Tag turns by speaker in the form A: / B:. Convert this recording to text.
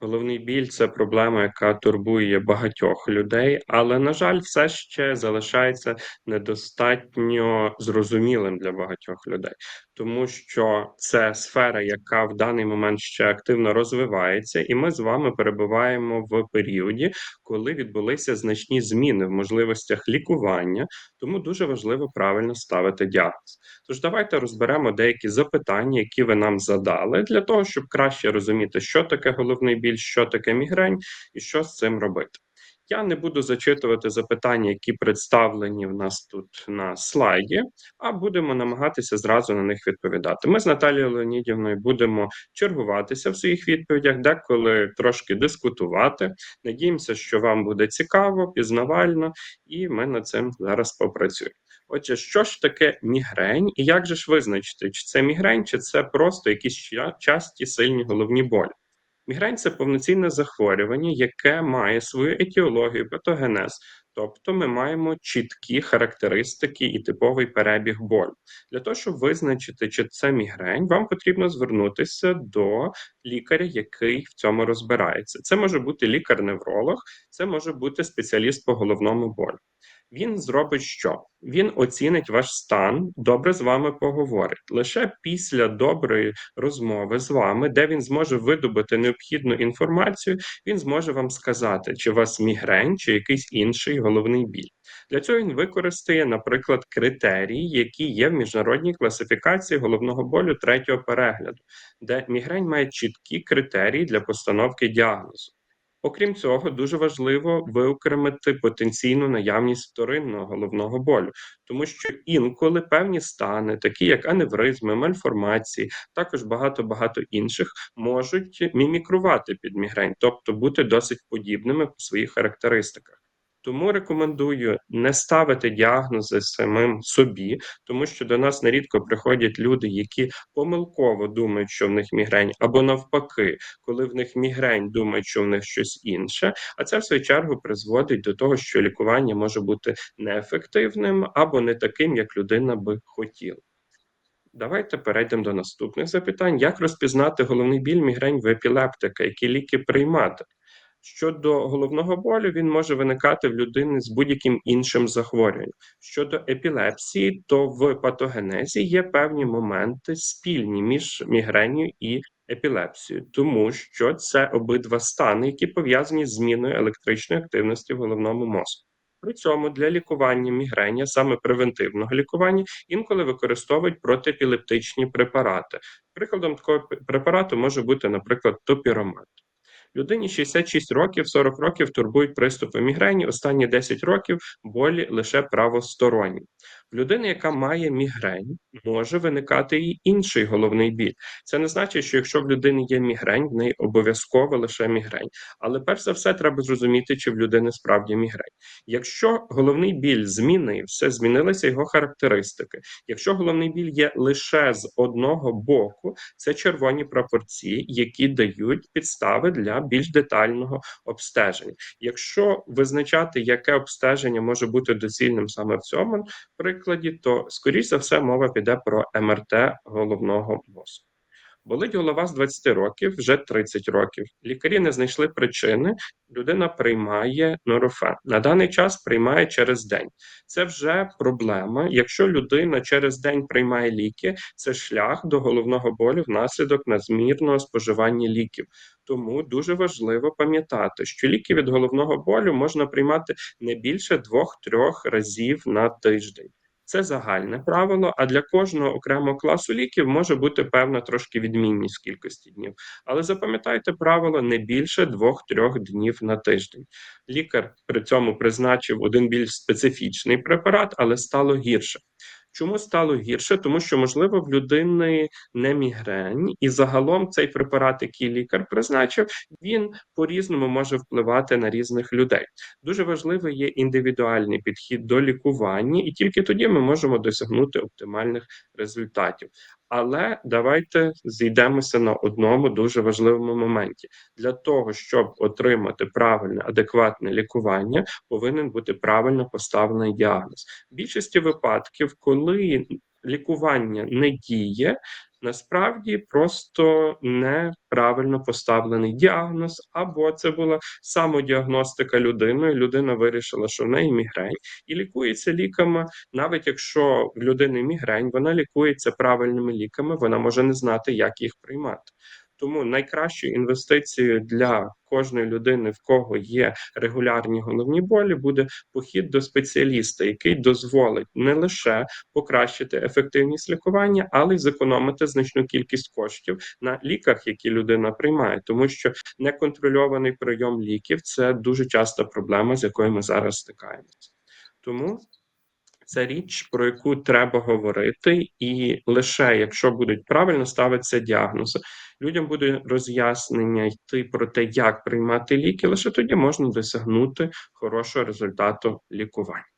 A: Головний біль це проблема, яка турбує багатьох людей, але, на жаль, все ще залишається недостатньо зрозумілим для багатьох людей, тому що це сфера, яка в даний момент ще активно розвивається, і ми з вами перебуваємо в періоді, коли відбулися значні зміни в можливостях лікування, тому дуже важливо правильно ставити діагноз. Тож давайте розберемо деякі запитання, які ви нам задали, для того, щоб краще розуміти, що таке головний біль, що таке мігрень і що з цим робити. Я не буду зачитувати запитання, які представлені в нас тут на слайді, а будемо намагатися зразу на них відповідати. Ми з Наталією Леонідівною будемо чергуватися в своїх відповідях, деколи трошки дискутувати. Надіємося, що вам буде цікаво, пізнавально, і ми над цим зараз попрацюємо. Отже, що ж таке мігрень, і як же ж визначити, чи це мігрень, чи це просто якісь часті сильні головні болі? Мігрень це повноцінне захворювання, яке має свою етіологію, патогенез, тобто ми маємо чіткі характеристики і типовий перебіг болю. Для того, щоб визначити, чи це мігрень, вам потрібно звернутися до лікаря, який в цьому розбирається. Це може бути лікар-невролог, це може бути спеціаліст по головному болю. Він зробить що? Він оцінить ваш стан, добре з вами поговорить. Лише після доброї розмови з вами, де він зможе видобути необхідну інформацію, він зможе вам сказати, чи у вас мігрень, чи якийсь інший головний біль. Для цього він використає, наприклад, критерії, які є в міжнародній класифікації головного болю третього перегляду, де мігрень має чіткі критерії для постановки діагнозу. Окрім цього, дуже важливо виокремити потенційну наявність вторинного головного болю, тому що інколи певні стани, такі як аневризми, мальформації, також багато багато інших, можуть мімікрувати під мігрень, тобто бути досить подібними по своїх характеристиках. Тому рекомендую не ставити діагнози самим собі, тому що до нас нерідко приходять люди, які помилково думають, що в них мігрень, або навпаки, коли в них мігрень, думають, що в них щось інше. А це в свою чергу призводить до того, що лікування може бути неефективним або не таким, як людина би хотіла. Давайте перейдемо до наступних запитань: як розпізнати головний біль мігрень в епілептика, які ліки приймати? Щодо головного болю, він може виникати в людини з будь-яким іншим захворюванням. Щодо епілепсії, то в патогенезі є певні моменти спільні між мігренью і епілепсією, тому що це обидва стани, які пов'язані з зміною електричної активності в головному мозку. При цьому для лікування мігрення, саме превентивного лікування, інколи використовують протиепілептичні препарати. Прикладом такого препарату може бути, наприклад, топіромат. Людині 66 років, 40 років турбують приступи мігрені, останні 10 років болі лише правосторонні. Людини, яка має мігрень, може виникати і інший головний біль. Це не значить, що якщо в людини є мігрень, в неї обов'язково лише мігрень. Але перш за все, треба зрозуміти, чи в людини справді мігрень. Якщо головний біль змінився, змінилися його характеристики. Якщо головний біль є лише з одного боку, це червоні прапорці, які дають підстави для більш детального обстеження. Якщо визначати, яке обстеження може бути доцільним саме в цьому прикладі, то скоріш за все мова піде про МРТ головного мозку. Болить голова з 20 років, вже 30 років. Лікарі не знайшли причини. Людина приймає норофен. На даний час приймає через день. Це вже проблема. Якщо людина через день приймає ліки, це шлях до головного болю внаслідок надмірного споживання ліків. Тому дуже важливо пам'ятати, що ліки від головного болю можна приймати не більше двох-трьох разів на тиждень. Це загальне правило, а для кожного окремого класу ліків може бути певна трошки відмінність кількості днів. Але запам'ятайте правило не більше двох-трьох днів на тиждень. Лікар при цьому призначив один більш специфічний препарат, але стало гірше. Чому стало гірше? Тому що, можливо, в людини не мігрень, і загалом цей препарат, який лікар призначив, він по-різному може впливати на різних людей. Дуже важливий є індивідуальний підхід до лікування, і тільки тоді ми можемо досягнути оптимальних результатів. Але давайте зійдемося на одному дуже важливому моменті. Для того, щоб отримати правильне, адекватне лікування, повинен бути правильно поставлений діагноз. В більшості випадків, коли лікування не діє, насправді просто неправильно поставлений діагноз, або це була самодіагностика людини. Людина вирішила, що в неї мігрень, і лікується ліками, навіть якщо в людини мігрень, вона лікується правильними ліками, вона може не знати, як їх приймати. Тому найкращою інвестицією для кожної людини, в кого є регулярні головні болі, буде похід до спеціаліста, який дозволить не лише покращити ефективність лікування, але й зекономити значну кількість коштів на ліках, які людина приймає, тому що неконтрольований прийом ліків це дуже часто проблема, з якою ми зараз стикаємося. Тому це річ, про яку треба говорити, і лише якщо будуть правильно ставитися діагнози, людям буде роз'яснення йти про те, як приймати ліки, лише тоді можна досягнути хорошого результату лікування.